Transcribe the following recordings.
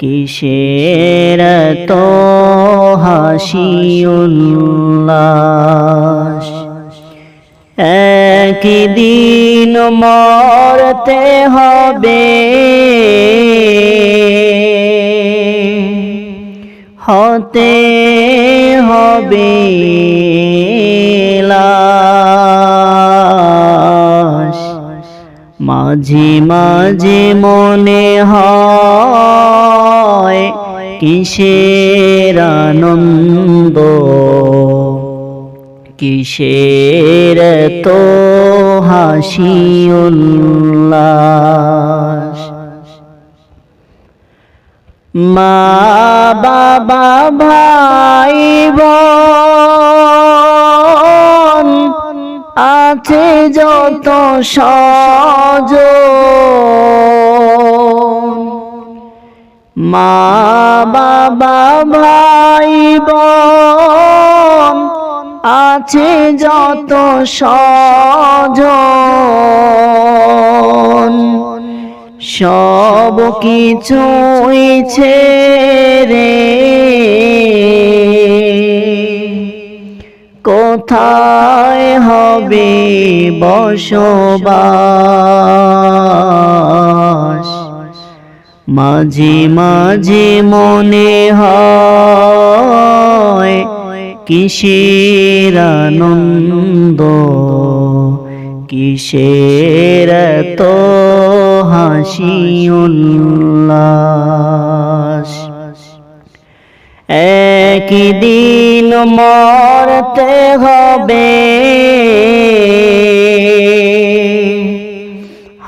কিসের তো হাসি উল্লাস একদিন মরতে হবে। হতে হবে মাঝে মাঝে মনে হয় কিসের আনন্দ? কিসের তো হাসি উল্লাস? মা বাবা ভাই আছে যত সজ মা বাবা ভাই বোন আছে যত সজন সব কিছুই ছেড়ে কোথায় হবে বসবাস? মাঝে মাঝে মনে হয় কিসের আনন্দ কিসের তো হাসি উল্লাস। একদিন মরতে হবে।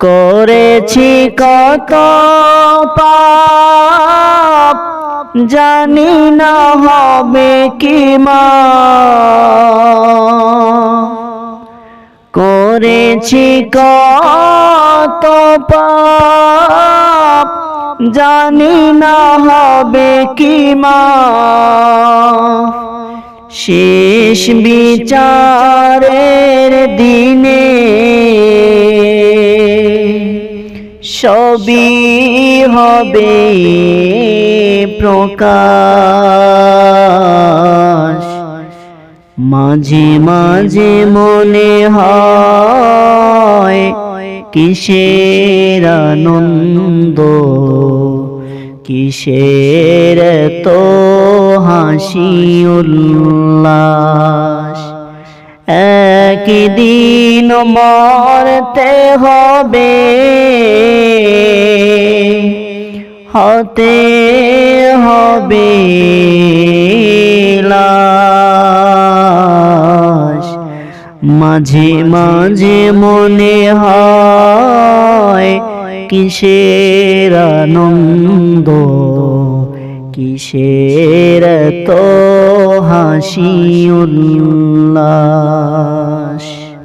করেছি কত পাপ, জানি না হবে কি মা। করেছি কত পাপ, জানি না হবে কি মা। শেষ বিচারের দিনে সবই হবে প্রকাশ। মাঝে মাঝে মনে হয় কিসের আনন্দ কিসের তো হাসি উল্লাস। একদিন মরতে হবে। হতে হবে মাঝে মাঝে মনে হয় কিসের আনন্দ? কিসের তো হাসি উল্লাস?